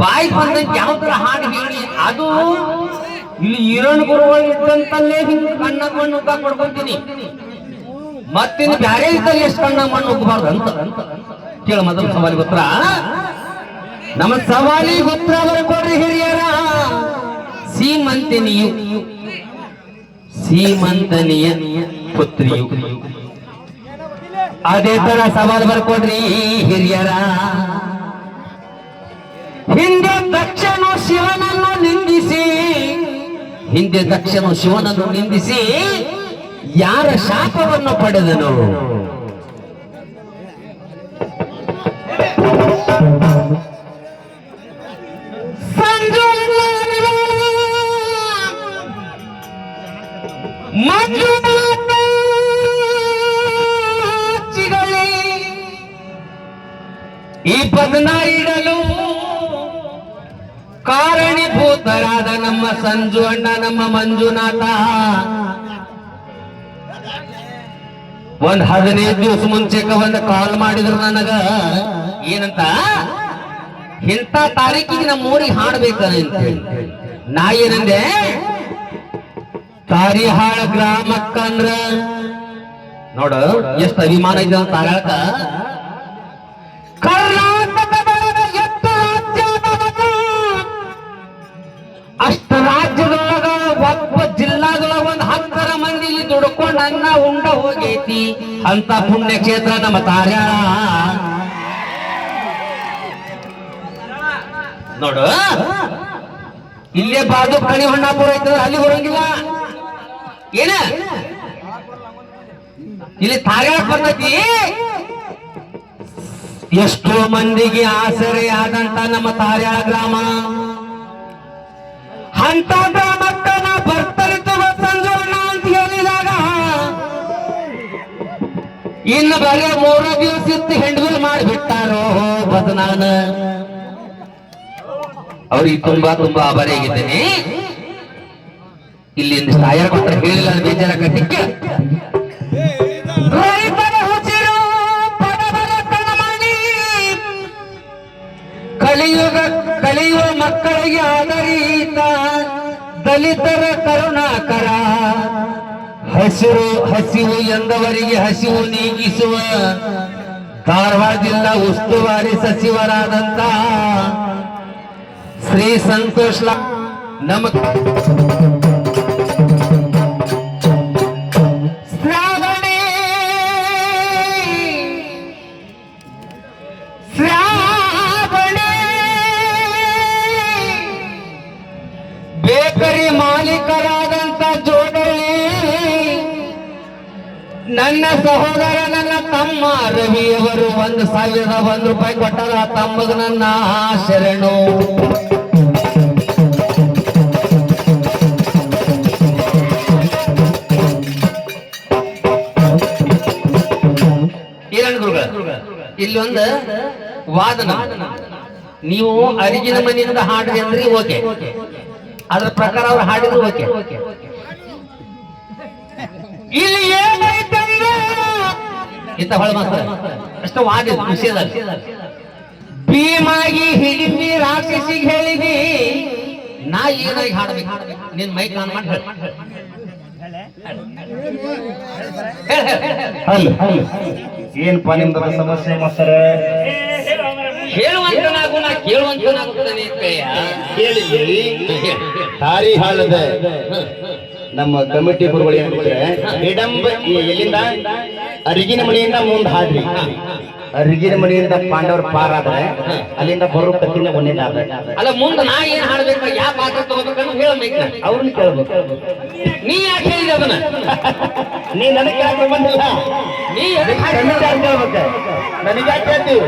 ಬಾಯಿ ಬಂದ ಯಾವ ತರ ಹಾಡು ಹೇಳಿ? ಅದು ಇಲ್ಲಿ ಈರಣ್ಣ ಗುರುಗಳು ಇದ್ದಂತಲ್ಲೇ ಹಿಂಗ್ ಕಣ್ಣ ಮಣ್ಣು ಉಗ್ಗ ಕೊಡ್ಕೊಂತೀನಿ ಮತ್ತಿನ್ ಬ್ಯಾರೆ ಇದ್ದಲ್ಲಿ ಎಷ್ಟು ಕಣ್ಣ ಮಣ್ಣು ಉಗ್ಬಾರ್ದು ಅಂತ. ಕೇಳ ಮೊದಲು ಸವಾಲಿ ಗೊತ್ತರ ನಮ್ಮ ಸವಾಲಿ ಗೊತ್ತರ ಬರ್ಕೊಡ್ರಿ ಹಿರಿಯರ. ಸೀಮಂತಿನಿಯು. ಸೀಮಂತನಿಯ ಪುತ್ರಿಯು. ಅದೇ ತರ ಸವಾಲು ಬರ್ಕೊಡ್ರಿ ಹಿರಿಯರ. ಹಿಂದೆ ದಕ್ಷನು ಶಿವನನ್ನು ನಿಂದಿಸಿ ಹಿಂದೆ ದಕ್ಷನು ಶಿವನನ್ನು ನಿಂದಿಸಿ ಯಾರ ಶಾಪವನ್ನು ಪಡೆದನು? ಕಾರಣೀಭೂತರಾದ ನಮ್ಮ ಸಂಜು ಅಣ್ಣ, ನಮ್ಮ ಮಂಜುನಾಥ. ಒಂದ್ ಹದಿನೈದು ದಿವಸ ಮುಂಚೆಕ ಒಂದು ಕಾಲ್ ಮಾಡಿದ್ರು ನನಗ. ಏನಂತ? ಇಂತ ತಾರೀಕಿಗೆ ನಮ್ಮ ಊರಿಗೆ ಹಾಡ್ಬೇಕ ಅಂತ ನಾ ಏನಂದೆ? ತಾರಿಹಾಳ ಗ್ರಾಮಕ್ಕಂದ್ರ. ನೋಡು, ಎಷ್ಟು ಅಭಿಮಾನ ಇದೆ ಅಂತ ತಾರಾಳಕ ಅನ್ನ ಉಂಡ ಹೋಗೈತಿ ಅಂತ ಪುಣ್ಯಕ್ಷೇತ್ರ ನಮ್ಮ ತಾರ್ಯಾಳ ನೋಡು. ಇಲ್ಲೇ ಬಾಜು ಕಣಿ ಐತದ ಅಲ್ಲಿ ಬರಂಗಿಲ್ಲ. ಏನ? ಇಲ್ಲಿ ತಾರ್ಯಾಳ ಬರ್ತೈತಿ? ಎಷ್ಟೋ ಮಂದಿಗೆ ಆಸರೆ ಆದಂತ ನಮ್ಮ ತಾರ್ಯಾಳ ಗ್ರಾಮ. ಅಂತ ಗ್ರಾಮಕ್ಕ ನಾ ಇನ್ನು ಬರೀ ಮೂರ ದಿವಸ ಇತ್ತು ಹೆಂಡ್ಬಿಲ್ ಮಾಡಿಬಿಟ್ಟಾರೋ ಬದನಾನ ಅವ್ರಿಗೆ ತುಂಬಾ ತುಂಬಾ ಆಭಾರಿಯಾಗಿದ್ದೇನೆ ಇಲ್ಲಿ ಸಾಯರ್ ಕೊಟ್ಟರೆ ಹೇಳಿಲ್ಲ ಬೇಜಾರ ರೈತರ ಉಸಿರು ಬಡವರ ಕಣಮಣಿ. ಕಲಿಯುಗ, ಕಲಿಯುವ ಮಕ್ಕಳಿಗೆ ಆದರೀತ ದಲಿತರ ಕರುಣಾಕರ. ಹಸಿರು ಹಸಿವು ಎಂದವರಿಗೆ ಹಸಿವು ನೀಗಿಸುವ ಧಾರವಾಡ ಜಿಲ್ಲಾ ಉಸ್ತುವಾರಿ ಸಚಿವರಾದಂತ ಶ್ರೀ ಸಂತೋಷ್ ಲಾ ನನ್ನ ಸಹೋದರ ನನ್ನ ತಮ್ಮ ರವಿಯವರು ಒಂದು ಸಾವಿರದ ಒಂದು ರೂಪಾಯಿ ಕೊಟ್ಟರ ತಮ್ಮಗ ನನ್ನ ಶರಣು ಇಲ್ಲೊಂದು ವಾದನ. ನೀವು ಅರಿಜಿನ ಮನೆಯಿಂದ ಹಾಡಿದೆ ಅಂದ್ರೆ ಓಕೆ. ಅದ್ರ ಪ್ರಕಾರ ಅವ್ರು ಹಾಡಿದ್ರು ಓಕೆ. ಇಲ್ಲಿ ಇಂತ ಹೊಳ ಮಾತ್ರ ಅಷ್ಟು ವಾದ ಭೀಮಾಗಿ ಹಿಡಿದಿ ರಾಕ್ಷಸಿಗೆ ಹೇಳಿದಿ ನಾ ಏನಾಗಿ ಹಾಡ್ಬೇಕು? ನಿನ್ ಮೈಕ್ ನಾನು ಮಾಡಿ ಹೇಳು. ಹೇಳು, ಹೇಳು, ಹೇಳು. ಏನಪ್ಪಾ ನಿಮ್ದು ಸಮಸ್ಯೆ ಮಾಸ್ತರ? ಹೇಳುವಂತನಾಗು ನಾ ಕೇಳುವಂತನಾಗುತ್ತಾನೆ ಕೈಯ ಕೇಳಿದ್ರಿ ತಾರಿ ಹಾಳದ. ನಮ್ಮ ಕಮಿಟಿ ಗುರುಗಳು ಏನಿದ್ರೆ ಹಿಡಂಬ ಎಲ್ಲಿಂದ? ಅರಿಗಿನ ಮನೆಯಿಂದ ಮುಂದೆ ಹಾಡ್ರಿ. ಅರಿಗಿನ ಮನೆಯಿಂದ ಪಾಂಡವರ ಪಾರಾದ್ರೆ ಅಲ್ಲಿಂದ ಬರೋ ಕತ್ತಿನ ಒಂದೇದಾದ ಅಲ್ಲ ಮುಂದೆ ನಾ ಏನ್ ಹಾಡ್ಬೇಕು ಯಾವ ಪಾತ್ರ ತಗೋಬೇಕು ಹೇಳಬೇಕು. ಅವ್ರನ್ನ ಕೇಳ್ಬೇಕು. ನೀ ಯಾಕೆ ಹೇಳಿದ ಅದನ್ನ? ನೀ ನನಗೆ ಯಾಕೆ ಬಂದಿಲ್ಲ? ನೀ ಕೇಳ್ಬೇಕು? ನನಗೆ ಯಾಕೆ ಹೇಳ್ತೀವಿ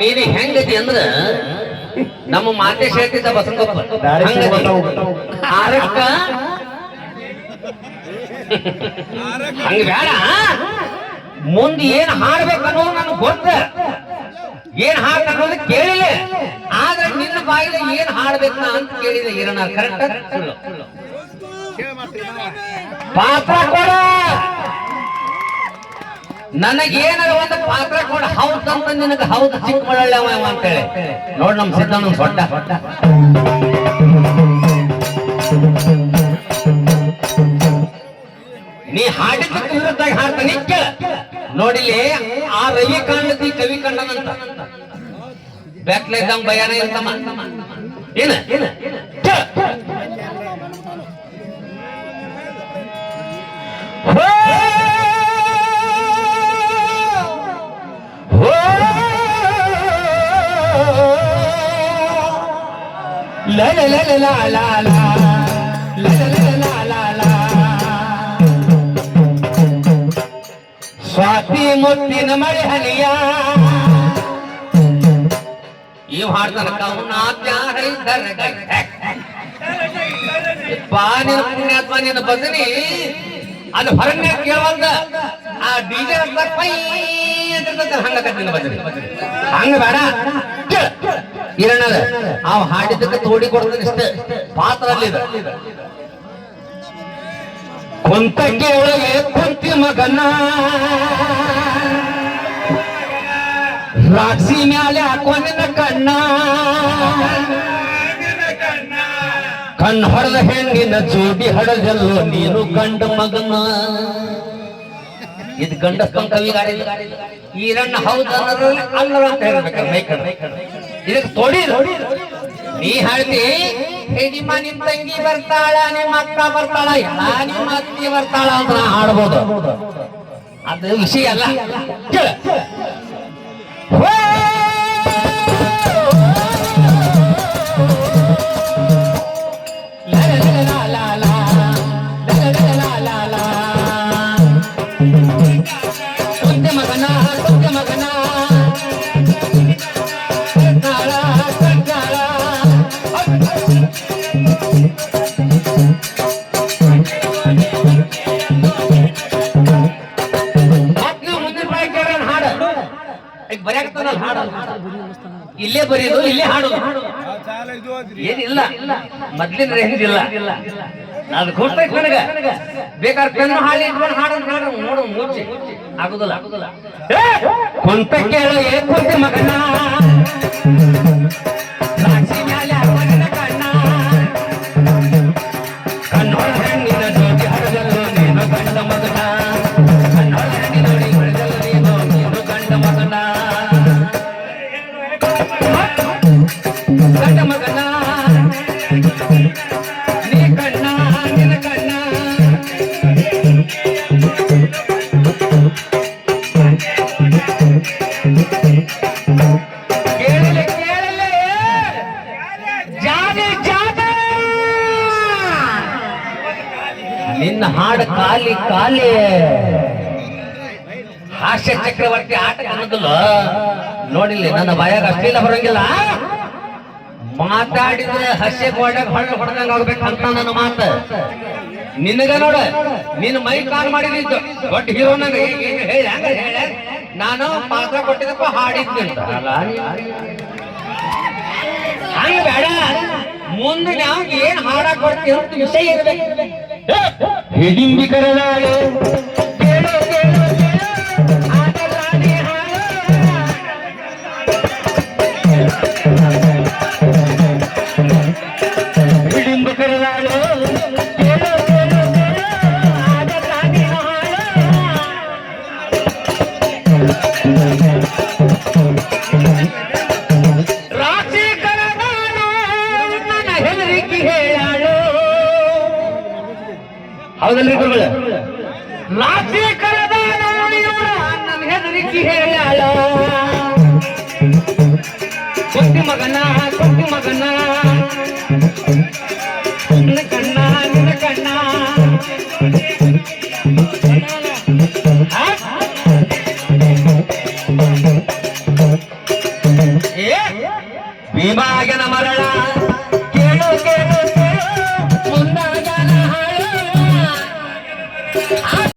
ನೀನು ಹೆಂಗತಿ ಅಂದ್ರ ನಮ್ಮ ಮಾತೆ ಹೇಳ್ತಿದ್ದ ಬಸಂಗಪ್ಪ. ಸಿಗೋಲ್ಲ. ಆರಕ್ಕ ಹಂಗ ಬೇಡ. ಮುಂದೆ ಏನ್ ಹಾಡ್ಬೇಕು ಅನ್ನೋದು ನನಗೆ ಗೊತ್ತ. ಏನ್ ಹಾಡ್ ಅನ್ನೋದು ಕೇಳಿಲ್ಲ. ಆದ್ರೆ ನಿನ್ನ ಬಾಯಿಲ ಏನ್ ಹಾಡ್ಬೇಕು ಅಂತ ಕೇಳಿದೆ ಇರೋಣ ಕರೆಕ್ಟ್ ಪಾತ್ರ ಕೊಡ. ನನಗೇನಾರ ಒಂದು ಪಾತ್ರ ಕೊಡ. ಹೌದಂತ ನಿನಗೆ ಹೌದು ಚಿಕ್ಕ ಅಂತೇಳಿ. ನೋಡ್ ನಮ್ ಸಿದ್ಧನ ಸೊಡ್ಡ ನೀ ಹಾಡಿದ ವಿರುದ್ಧಾಗಿ ಹಾಡ್ತಾನೆ, ಕೇಳ. ನೋಡಿಲಿ ಆ ರವಿ ಕಾಂಡದಿ ಕವಿ ಕಂಡನಂತ ಬ್ಯಾಕ್ಲೆ ಇದ್ದಂಗ ಭಯಾನ ಇರ್ತಮ್ಮ ಏನ? ಏನ! ಲ ಲ ಲ ಲ. ಸ್ವಾತಿ ಮುತ್ತಿನ ಮಳೆ ಹನಿಯ. ಈ ಹಾಡ್ತಾನ ನಿನ್ನ ಬದನಿ ಅದು ಹೊರಗೆ ಕೇಳವಲ್ದ. ಆ ಡಿಜೆ ಅಂತ ಹಂಗ ಬೇಡ ಇರಣ್ಣ ಅವ್ ಹಾಡಿದ್ದಕ್ಕೆ ತೋಡಿ ಕೊಡ್ತಾನೆ ಪಾತ್ರ ಅಲ್ಲಿದೆ ಕುಂತ ಒಳಗೆ ಕುಂತಿ ಮಗನ. ರಾಕ್ಷಿ ಮ್ಯಾಲೆ ಹಾಕೊಂಡಿನ ಕಣ್ಣ. ಕಣ್ಣು ಹೊಡೆದ ಹೆಣ್ಣಿನ ಜೋಡಿ ಹಡದೆಲ್ಲ ನೀನು ಗಂಡ ಮಗನ. ಇದು ಗಂಡ ಕಂಕವಿ ಈರಣ್ಣ ಹೌದು ಅಲ್ಲ ಅಂತ ಹೇಳ್ಬೇಕು ಇದಕ್ಕೆ ತೊಡಿ ನೀ ಹೇಳ್ತಿ "ಏ, ನಿಮ್ಮ ನಿಮ್ ತಂಗಿ ಬರ್ತಾಳ, ನಿಮ್ಮ ಅಕ್ಕ ಬರ್ತಾಳ, ಎಲ್ಲ ನಿಮ್ಮ ಅತ್ತಿ ಬರ್ತಾಳ ಅಂತ ಆಡ್ಬೋದು ಅದು ವಿಷಯ ಅಲ್ಲ. ಕೇಳ. ಇಲ್ಲೇ ಇಲ್ಲಿ ಇಲ್ಲೇ ಹಾಡು ಏನಿಲ್ಲ. ಮೊದ್ಲಿನ ರೇಂಜಿಲ್ಲ ಅದು ಗೊತ್ತಾಯ್ತು ನನಗ. ಬೇಕಾದ್ರೆ ಪೆನ್ ಹಾಳಿ ಹಾಡೋದು ಹಾಡು ನೋಡು ಮೂರ್ಚಿ ಆಗುದಿಲ್ಲ. ಕುಂತ ಕೇಳ, ಏ ಕುಂತಿ ಮಗನ. ನಿನ್ನ ಹಾಡು ಕಾಲಿ ಕಾಲಿ ಹಾಸ್ಯ ಚಕ್ರವರ್ತಿ ಆಟ ಅನ್ನೋದಿಲ್ಲ. ನೋಡಿಲ್ಲ ನನ್ನ ಬಾಯಾಗ ಇಲ್ಲ ಬರಂಗಿಲ್ಲ. ಮಾತಾಡಿದ್ರೆ ಹಸ್ಯ ಗೋಡೆಗೆ ಹೊಳ್ಳ ಹೊಡೆದಂಗ ಆಗ್ಬೇಕಂತ ನನ್ನ ಮಾತ. ನಿನಗ ನೋಡ ನಿನ್ನ ಮೈ ಕಾಲ್ ಮಾಡಿದ್ದು ದೊಡ್ಡ ಹೀರೋ ನಂಗ. ನಾನು ಪಾತ್ರ ಕೊಟ್ಟಿದ್ದಪ್ಪ ಹಾಡಿದ್ನಿ ಅಂತ. ಹಂಗ ಬೇಡ. ಮುಂದೆ ನಾವು ಏನ್ ಹಾಡಾಕ್ ಕೊಡ್ತೀವಿ ಅಂತ ವಿಷಯ ಇರ್ಬೇಕು. ಹಿಡಿಂಬಿ ಕರೆದಾಳೆ ಕೇಳು ಕೇಳು ಹೌದಲ್ರಿ ಗುರುಗಳ? ರಾಶಿ ಕರೆದಾಳು ಇವಳು ನನ್ನ ಹೆದರಿಕೆ ಹೇಳಾಳು ಕುಂತಿ ಮಗನ ಕುಂತಿ ಮಗನ. ನಿನ್ನ ಕಣ್ಣ ನಿನ್ನ ಕಣ್ಣ.